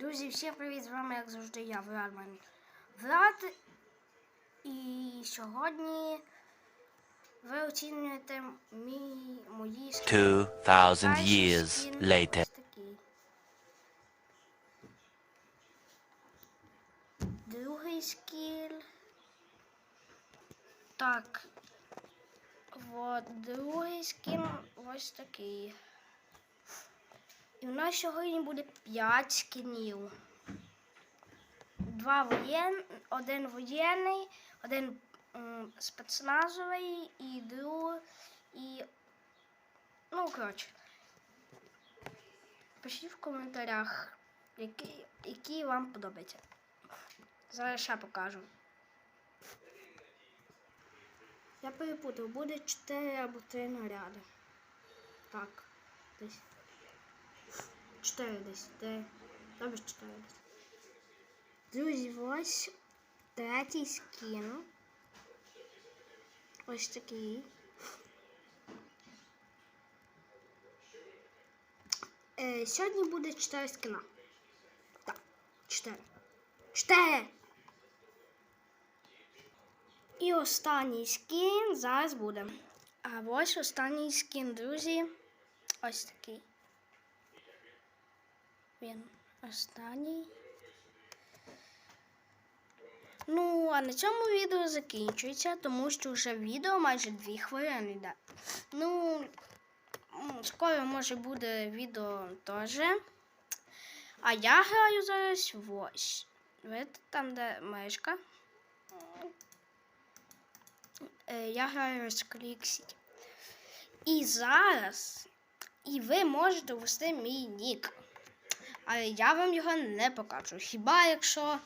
Друзі, всім привіт! З вами, як завжди, я Владман Влад. І сьогодні ви оцінюєте мій, мої скіни. 2,000 years later. Другий скіл. Так. Вот, другий скін ось такий. І у нас сьогодні буде 5 скінів. Два воєн, один воєнний, один спецназовий і другий. І. Ну, коротше. Пишіть в коментарях, які, які вам подобаються. Зараз ще покажу. Я перепутав, буде 4 або 3 наряди. Так, десь. 4 десь. 3. Добре, 4 десь. Друзі, ось третій скін. Ось такий. Е, сьогодні буде 4 скіна. Так, 4. 4! І останній скін зараз буде. А ось останній скін, друзі. Ось такий. Він останній. Ну, а на цьому відео закінчується, тому що вже відео майже 2 хвилини йде. Ну, скоро може буде відео теж. А я граю зараз в ось. Видите, там, де мишка. Е, Я граю з Кліксі. І зараз і ви можете ввести мій нік. Але я вам його не покажу. Хіба якщо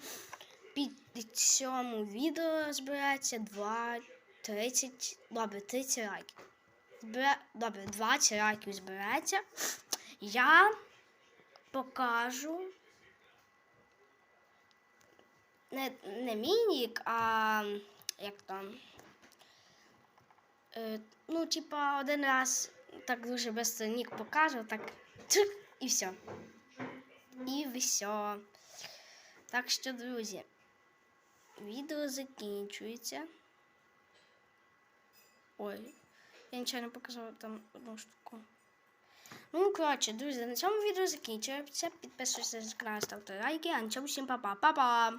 під цьому відео збирається 2, 30, добре, 30 лайків. Збира... Добре, 20 лайків збирається. Я покажу не, не мій нік, а як там. Е, ну, типа, один раз так дуже швидко нік покажу, так і все. І все. Так що, друзі, відео закінчується. Ой, я нічого не показала там одну штуку. Ну, коротше, друзі, на цьому відео закінчується. Підписуйтесь на канал, ставте лайки, а на цьому всім па-па. Па-па!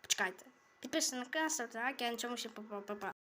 Почекайте. Підписуйтесь на канал, ставте лайки, а на цьому всім па-па. Па-па.